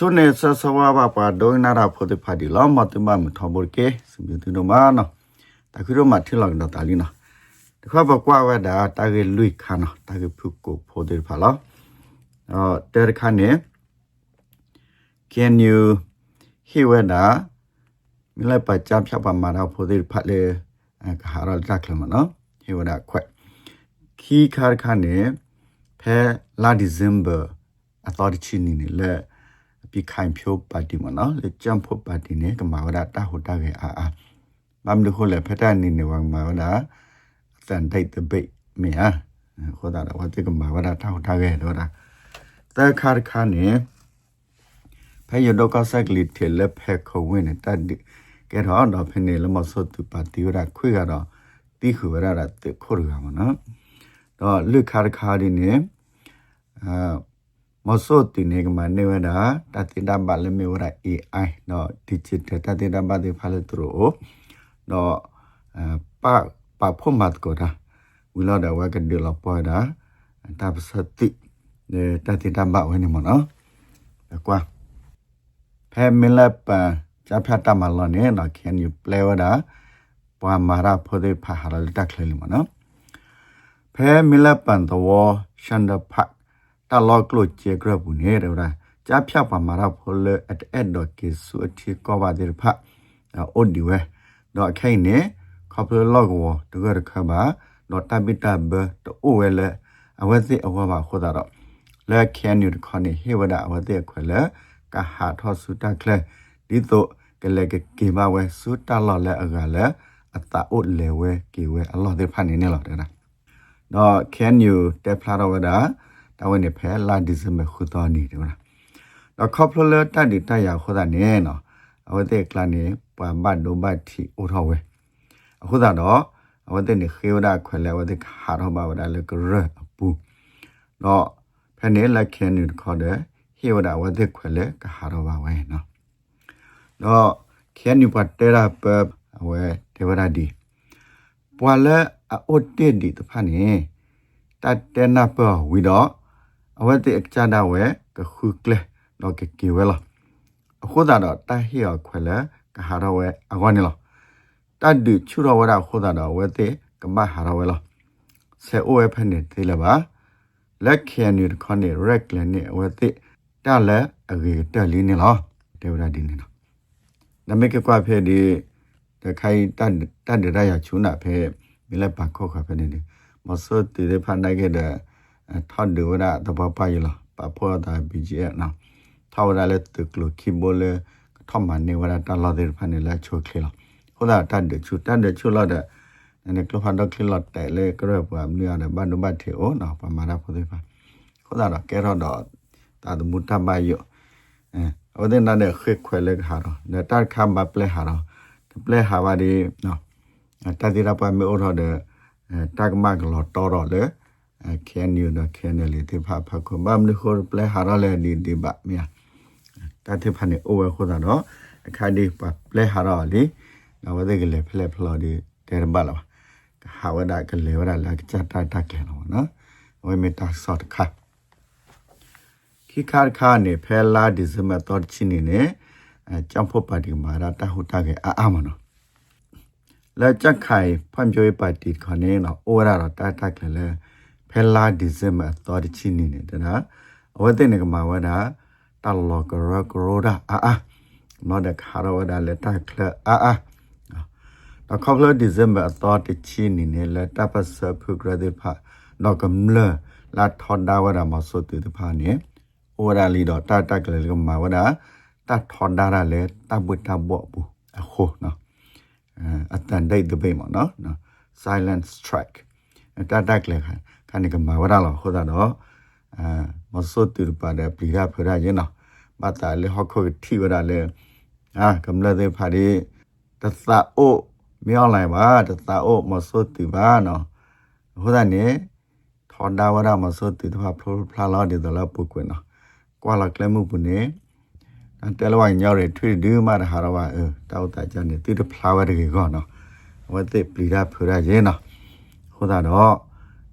chune sa sawa ba pa do na ra pho te pha di lo ma tu ma mu tho bor ke sim bi tu no ma no ta khu ro ma thi lo na ta li na ta kha ba kwa wa da ta ge lui kha na ta ge phu ko pho de pha lo uh ter kha ne can you he wa da mi la pa cha phya pa ma ra pho de pha le ka ha ra ta kha ma no he wa da khwa ki khar kha ne phe la december authority ni ne le ဖဲလာဒီဇင်ဘာအတော်ချီနေနေလေပြီးခိုင်ဖြိုးပါတီမနော်လေကြမ်ဖို့ပါတီနေကမာဝဒတာဟိုတာကေအာအာမမ်လူခိုလေဖက်တန်နေနေဝမာဝဒအတန်ဒိတ်တပိတ်မေဟာခေါ်တာတော့ဝတိကမာဝဒတာဟိုတာကေတော့တာတခါခါနေဖဲရတော့ကဆက်လီထေလက်ဖဲခုံဝင်နေတတ်ကဲတော့တော့ဖနေလမဆောတူပါတီရခွေကတော့တီခုရတာတေခိုရကမနော်တော့လူခါခါဒီနေအာမဆောတီနေကမနေဝဒါတတိတဘလမေဝရ AI တော့ digital တတိတဘဒီဖာလတူတော့အာပါပါဖို့မတ်ကိုတာဝီလာဒဝကဒီလပေါ်တာတပစတိနေတတိတဘဝနေမနော်ကွာဖဲမီလပန်จะพตามลเนี่ยนะ can you play with that ปาม မဆော့တင်နေကမနေဝဒါတတိတပါလမေဝရာ AI နော် digital တတိတပါဒီဖာလတရောနော်ပပဖမတ်ကိုဒါဝီလာဒါဝကဒီလပေါ်ဒါတပ်စတိတတိတပါဝနေမနော်ကွာဖဲမီလပချဖတ်တမလောနေနော် can you play ဝဒါပွာမာရာဖိုဒေဖာဟာလတက်လေမနော်ဖဲမီလပန်တော်ရှန်ဒဖတ် ကလောကလိုကျေကရဘူးနေရတာကြာဖြပါမာရဖိုလအတ်အက်ဒိုကေဆူအတီကောဘာဒီဖာအိုဒီဝဲတော့အခိုင်နေခေါပလော့ကဝတကရခဘာတော့တဘီတဘတိုဝဲလအဝသိအဝဘာခေါ်တာတော့လက်ခဲနူတခနေဟေဝဒအဝသိခွဲလကဟာထောဆူတကလဒီတော့ကလကကေမဝဲဆူတလော်လက်အကလည်းအတာအုတ်လေဝဲကေဝဲအလော်တဲ့ဖာနေနေလောက်တယ်နော်တော့ can you တက်ဖလာတော့ဝဒါ တဝနေဖဲလာဒီဇမခုတော်နေတယ်နော်တော့ခေါပလတတ်ဒီတရခေါ်တာနေနော်အဝတဲ့ကလနေပမ်ဘတ်ဒိုဘတ်တီအိုထော်ဝဲအခုသာတော့အဝတဲ့နေခေဝဒါခွဲလဲဝတဲ့ဟာတော့ဘာဝဒါလေကရအပူတော့ဖဲနေလက် can you ခေါ်တဲ့ဟေဝဒါဝတဲ့ခွဲလဲကဟာတော့ဘာဝဲနော်တော့ခဲနိပတ်တရာပအဝဲတေဝရဒီပွာလဲအိုတေဒီတဖာနေတတ်တနာပဝီတော့ အဝဲတေအချာဒဝဲကခုကလေတော့ကကေဝဲလာအခုဒါတော့တဟီရခွဲလဲကဟာရဝဲအကောနေလားတတ်ဒီချူရဝရခုဒါတော့ဝဲတေကမဟာရဝဲလားဆေအိုဝဲဖနေသေးလပါလက်ခဲနီခொနေရက်လနေဝဲတေတလဲအဂေတက်လီနေလားတေဝရဒီနေနော်နမေကကွာဖဲဒီတခိုင်တတ်တတ်ရရချူနာဖဲမိလက်ပါခောခဖဲနေမစောတေဖာနိုင်ခဲ့တဲ့ ထောက်ဒူရတပပယလပဖောတာ BGF နော်ထောက်ရလဲတကလခိဘိုလေထမန်နေဝရတလာတဲ့ဖာနေလဲချိုခလေလဟိုဒါတတ်တဲ့ချူတတ်တဲ့ချူလာတဲ့နေကလဖာဒခလလတဲလေကရပအမြရတဲ့ဘန်ဒဘတ်ထေဩနော်ပမာရဖိုသေးဖာဟိုဒါတော့ကဲတော့တာဒမူတမယောအဲအဒင်းနာနဲ့ခေခွဲလက်ဟာတော့နတတ်ခမ်ဘပလက်ဟာတော့ပလက်ဟာပါဒီနော်တတိရပမေအော်တော့တဲ့တကမကလောတော်တော့လေ ခဲနျူတော့ခဲနယ်လေတိဖဖခုမမ်နခိုပလက်ဟာတော့လေဒီဒီပါမြာတတိဖနေအိုဝဲခိုးတာတော့အခါဒီပလက်ဟာတော့လေနော်ဝဒကလေဖလက်ဖလော်ဒီတဲရပါလားဟာဝဒကလေဝဒလာချတာတာကဲနော်နော်ဝေမီတာဆော့ခါခိခါခါနေဖဲလာဒီဇမတော်ချင်းနေနေအချမ်ဖို့ပါတီမာရာတဟုတာကေအာအာမနောလာချက်ခိုင်ဖန်ပြိုးပါတီခနေနော်အိုရာတော့တာတာကလေ ဖဲလာဒီဇမတော်ချင်းနေနေတနာအဝတ်တဲ့နေကမှာဝဒါတလောကရကရောဒါအာအာမဒခါရဝဒါလေတာကလအာအာတော့ခေါပလဒီဇမတော်ချင်းနေနေလက်တပတ်စဖုကရတဲ့ဖာတော့ကမလလာထော်ဒါဝဒါမဆိုတူတဖာနေဝရလီတော့တတကလေးကမှာဝဒတထွန်ဒါရလေတဘတဘောဘူးအခုနော်အတန်ဒိတ်တပိမနော်နော် silent strike တတကလေးခ ဏကမှာဝရလောဟိုတာတော့အာမစောတူပါတဲ့ပြည်ရဖရရင်နော်မတာလေဟခုတီဝရလေအာကမ္လတဲ့ဖာဒီတသအိုမြောင်းလိုက်ပါတသအိုမစောတူပါနော်ဟိုတာနေထော်ဒါဝရမစောတူတဖာဖလိုဖလာလာဒီတလာပုကွနော်ကွာလာကလမှုပုနေတဲလဝိုင်ညော်ရထွေဒူးမာဟာရဝအတောက်တာကြနေတိတဖလာဝရကေကောနော်ဝတ်တိပလီရာဖူရရဲနော်ဟိုတာတော့တာ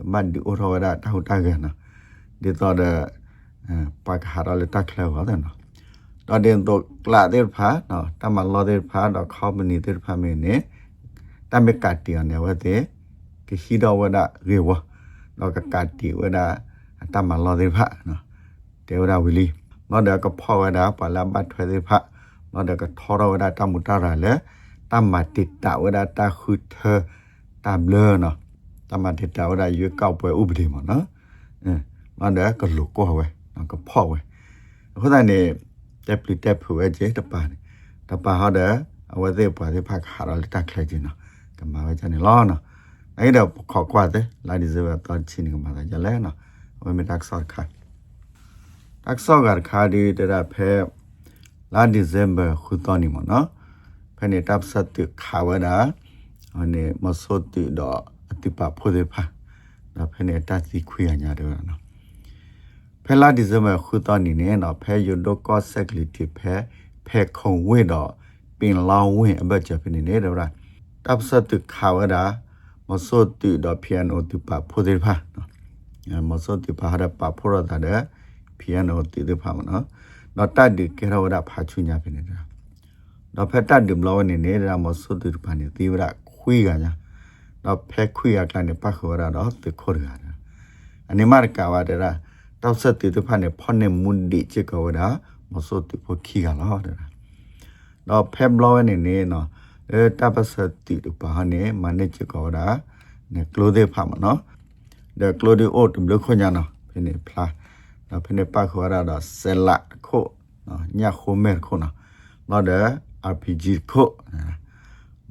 ချက်ခိုင်ဖန်ဖြွေပါတီဖူနေနော်မကမာရဝရချန်နေနော်ဒေါ်လက်တူကမရှယ်ခနဲ့နဲ့လောဝဒလည်းဖဲလာဒီဇမတော်ချီနေနော်တကမမဝဒဇေယောင်ပွဲသေးဖတ်နော်တတူဖိတညာတာရတကလမှုသေးဖတ်ဒါတင်တော့ပလာအိုလကောဒေဝသေးဖတ်နော်လခုဝဲသေးဖတ်နေကမ္ဘာမဝဒကမ္လတဟုတကသေးဖတ်နော်ကမ္ဘာဒီအိုရောဝဒတဟုတကနော်ဒီတော့တဲ့ပါခါရလတကလဝဒနော်တော့တင်တော့ကလာသေးဖတ်နော်တမလောသေးဖတ်တော့ခေါမနီသေးဖတ်မင်းနေတမကတီနေဝတဲ့ကရှိတော်ဝဒရေဝတော့ကကတီဝဒတမလောသေးဖတ်နော်တေဝဒဝီလီတော့တဲ့ကဖောဝဒပါလာဘတ်ထွေသေးဖတ်တော့တဲ့ကထောရဝဒတမှုတရလေတမတိတဝဒတခုထတမ်လနော် တမတိတဝဒရွေးကောက်ပွဲဥပဒေမှာနော်အဲမန္တကလုကောဝဲနော်ကဖောဝဲခုတည်းနေတက်ပလီတက်ဖူဝဲကျေတပါတပါဟာတဲ့အဝသေးပါသေးဖက်ခါရလတက်ခဲချင်းနော်ကမာဝဲချနေလောနော်အဲ့တော့ခေါ်ကွာတဲ့လာဒီဇေဘတော်ချင်းကမာကြလဲနော်ဝဲမတက်ဆော့ခါတက်ဆော့ကခါဒီတရဖဲလာဒီဇမ်ဘာခုတော်နီမနော်ဖဲနေတပ်စတ်တခါဝဒါအနေမစောတိတော့အ တိပဖိုဒေဖာဒါဖဲနေတတ်စီခွေရညာတော့နော်ဖဲလာဒီဇမ်ဘာခုတော်နီနေနော်ဖဲယိုဒိုကောဆက်ကလီတီဖဲဖဲခုံဝဲတော့ပင်လောင်းဝဲအဘချက်ဖဲနေနေတော့တပ်စတ်တခါဝဒါမစောတိတော့ဖီယန်အိုတိပဖိုဒေဖာနော်မစောတိပါရပဖိုရတာတဲ့ဖီယန်အိုတိတေဖာမနော်တော့တတ်ဒီကေရဝဒဖာချူညာဖြစ်နေတာတော့ဖက်တတ်ဒီမလောနေနေတာမဆုတူပန်နေသီဝရခွေးကညာ တော့ဖက်ခွေးရကန်နေပတ်ခေါ်ရတော့တခေါ်ရတာအနေမရကဝဒရာတော့ဆက်တူတဖာနေဖောနေမွန်ဒီချေကဝဒမဆုတူဖခီကလာတဲ့တော့ဖက်ဘလောနေနေနော်အဲတပစတိတပါနေမနေချေကဝဒနေကလိုဒေဖာမနော်ဒါကလိုဒီအိုတမလခွညာနော်ဖနေဖလားနော်ဖနေပတ်ခေါ်ရတော့ဆဲလာခို့နော်ညခိုမဲခို့နော်နော်တဲ့ RPG ခို့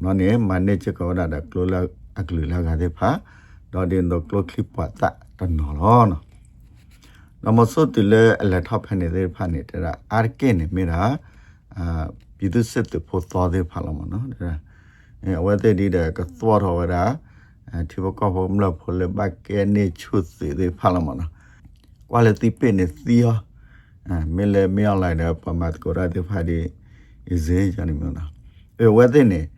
နော်နေမနေချကောဒါကလိုလာ အကလူလာကတဲ့ဖာတော့ den do clo clip ပတ်တာတနော်လောနော်နော်မစောတလေအလက်ထပ်ဖနေတဲ့ဖာနေတဲ့အာကဲနေမိတာအာပြည်သူစစ်တဲ့ဖို့တော်တဲ့ဖာလာမနော်ဒါအဲဝဲတဲ့ဒီတဲ့ကသွားတော်ဝဒါအဲဒီဘကဖို့မလို့ဖို့လေဘကဲနေချွတ်စီတဲ့ဖာလာမနော် quality ပင်နေသီးအဲမဲလေမဲလိုက်တဲ့ပမတ်ကိုရတဲ့ဖာဒီ izé ya ni mona e wethe ne no arke ne mera ti pho tho de pha la da no ti pho tho de pha ne da arke ne mera wa da pa in da de pha no no de ne to pa yo do pho de pha no de pa po o pho de pha ma no to tu pho de pha ta klain lo le pi yo gli ma ta pa a ba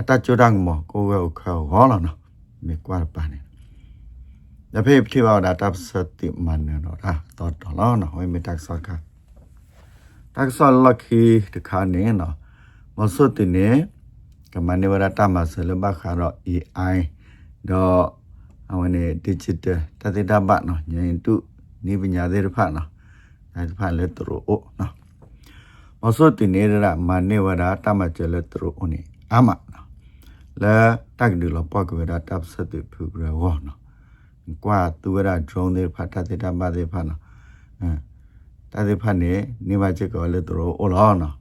အတချိုးတန်းမကိုဝဲခေါ်ကောလာနော်မေကွာပါနေတဖေးဖြစ်ပါတာတပ်စတိမန်နော်ဒါတော့တော့လောနော်ဝဲမေတက်ဆော့ခါတက်ဆော့လခီတခါနေနော်မစွတ်တင်နေကမနေဝရတာမဆလဘခါတော့ AI တော့အဝနေ digital တတိတဘနော်ညင်တုနိပညာသေးရဖနော်အဲ့ဖာလက်တရအိုနော်မစောတင်နေရမနေဝဒတမကျလက်တရအိုနေအမနော် လဲတက်ဒီလပောက်ကဝဒတပ်စတိဖူရဝနော်ကွာသူဝဒ drone တွေဖတ်တဲ့တမတွေဖတ်နော်အဲတတဲ့ဖတ်နေနေမချက်ကလက်တရအိုလောနော်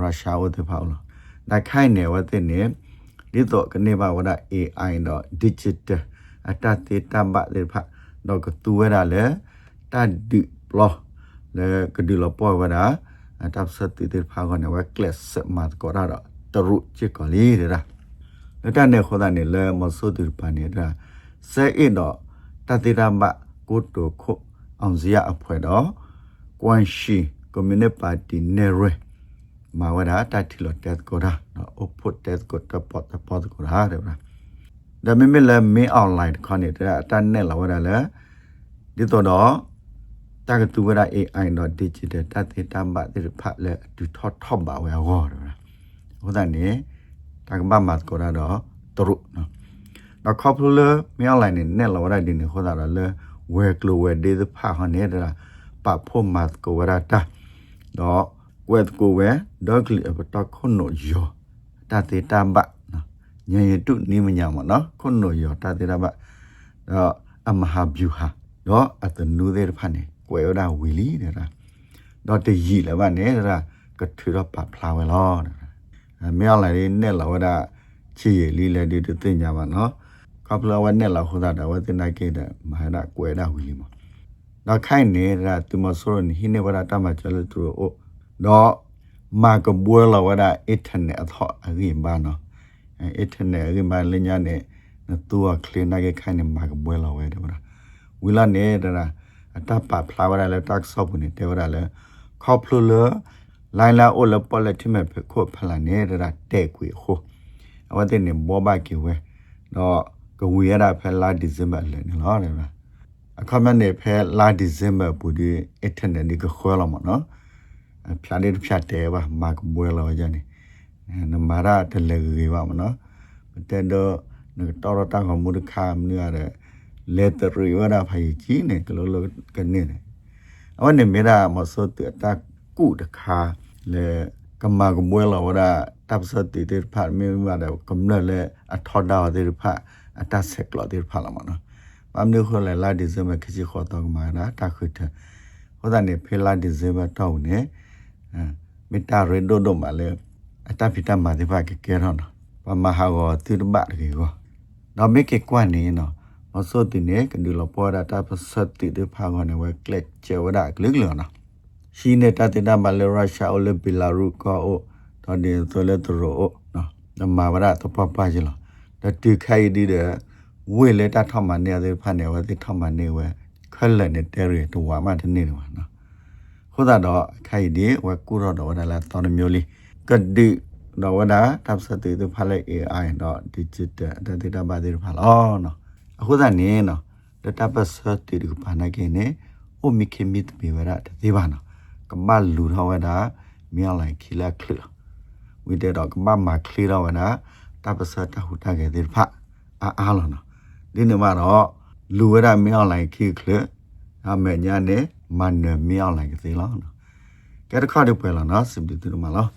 ရုရှားဝတ်ဖတ်လောဒါခိုင်နေဝတ်နေဒီတော့ကနေပါဝဒ AI တော့ digital အတတေတမတွေဖတ်တော့ကသူဝဒလဲတဒီပလောလေကဒီလပေါ်ဝဒါတပ်စတိတေဖာကနေဝကလစ်မတ်ကောရာတရုချေကလီရလက် တနေခေါ်တဲ့လေမဆုတူပနေဒါစဲအင်းတော့တတိရမကိုတိုခုအောင်စရာအဖွဲတော့ကွမ်ရှိကွန်မြူနတီပါတီနေရမာဝဒါတတိလတက်ကောရာနော်အဖို့တက်ကောတပတ်တပတ်ကောရာတဲ့ဗျာဒါမေမေလဲမင်းအွန်လိုင်းခေါ်နေတာတန်နဲ့လာဝဒါလဲဒီတော့တကတူဝရ AI တော့ digital တတ်တဲ့တမ်းပါတဲ့ဖတ်လဲဒူထော့ထော့ပါဝဲဟောတယ်ဟိုတဲ့နေ တကမမတ်ကိုရတော့တရုနော်တော့ခေါပလမြောင်းလိုက်နေနဲ့လောရဒီနေဟိုတာလဲဝဲကလိုဝဲဒေသဖာဟနေတာပဖို့မတ်ကိုရတာတော့ဝဲကိုဝဲဒေါကလီအပတခုနိုယောတတေတဘနော်ညရတုနိမညာမနော်ခုနိုယောတတေတဘတော့အမဟာဗျူဟာတော့အတနုသေးဖာနေကွယ်ရတာဝီလီတဲ့လားတော့တရီလည်းဗာနေတာကထရပဖလာဝဲလောအ မြောက်လိုက်နဲ့လောဝဒချီရလီလည်းဒီတင်ကြပါနော်ကပလဝနဲ့လောဟိုတာဝတင်နိုင်ခဲ့တဲ့မဟာဒကွယ်တာဝီလီမတော့ခိုင်နေတာသူမဆိုးနေဟိနေဝဒတမချလသူအိုတော့မာကဘွဲလောဝဒအစ်ထနဲ့အထောအရင်ပါနော်အစ်ထနဲ့အရင်ပါလညာနဲ့နတူကကလင်းနိုင်ခိုင်နေမာကဘွဲလောဝဲတယ်ဗလားဝီလာနေတာအတပဖလာဝရလဲတက်ဆော့ဘူးနေတယ်ဝရလဲခေါပလူလ လိုင်းလာအိုလပေါ်လက်တိမဲ့ခုဖလာနေတာတဲ့ကွေဟိုအဝတဲ့နေဘောဘကီဝဲတော့ကဝီရတာဖလာဒီဇင်ဘာလဲနော်လေအခမနဲ့ဖဲလာဒီဇင်ဘာပူဒီအထနဲ့ဒီကခေါ်လာမနော်ဖြာလေးဖြာတဲပါမာကဘွဲလောကြနေနမရတလေကြီးပါမနော်တဲ့တော့နတော်တော်တာကမုဒခါမနေရတဲ့ letter ရတာဖိုင်ကြီးနေကလောလောကနေနေအဝနေမေရာမစောတတာကုတခါ လေကမာကမွေလာဝရတပ်စတိတေဖတ်မေမတဲ့ကမ္နလေအထောဒါတေဖတ်အတဆက်ကလောတေဖတ်လာမနော်ပမ်နေခေါ်လေလာဒီဇမခချီခေါ်တော့မာရာတခွတ်ဟိုဒါနေဖေလာဒီဇမတောင်းနေမေတ္တာရဒိုဒိုမလေအတပိတမာဒီဖတ်ကဲရောနော်ပမဟာကိုတိရဘတ်ကေကိုတော့မေကေကွာနေနော်မစောတိနေကဒူလပေါ်တာတပ်စတိတေဖာကောနေဝဲကလက်ကျဝဒကလကလနော် ရှိနေတာတေတာမလေရုရှားအိုလဘီလာရုကောအိုတော်ဒီဆိုလေတရိုအိုနော်နမဘာရတပပကြလောတတိခိုင်ဒီတဲ့ဝေလေတာထမနေသေးဖာနေဝဲတိထမနေဝဲခက်လက်နေတဲ့ရတူဝါမတနေတော့နော်ခုဒါတော့ခိုင်ဒီဝဲကူရောတော့ဝဒလာတော်မျိုးလေးကတိတော့ဝဒတပ်စတိတေဖာလေ AI တော့ digital တတိတာပါသေးဖာလောနော်အခုသာနေနော်ဒတာပတ်စတီဒီဘာနာကင်းနေအိုမီခေမီတမီဝရတသေးပါနော် ကမလူထောဝဒါမြောက်လိုက်ခီလာခလဝိတဲ့တော့ကမမခလီတော့ဝဒါတပတ်စတဟူတခဲ့သေးဖအာအားလောနော်ဒီနေ့မှာတော့လူဝရမြောက်လိုက်ခီခလအမေညာနေမန်မြောက်လိုက်သေးလောနော်ကဲတခါတည်းပဲလားနော်စင်တီတူမလား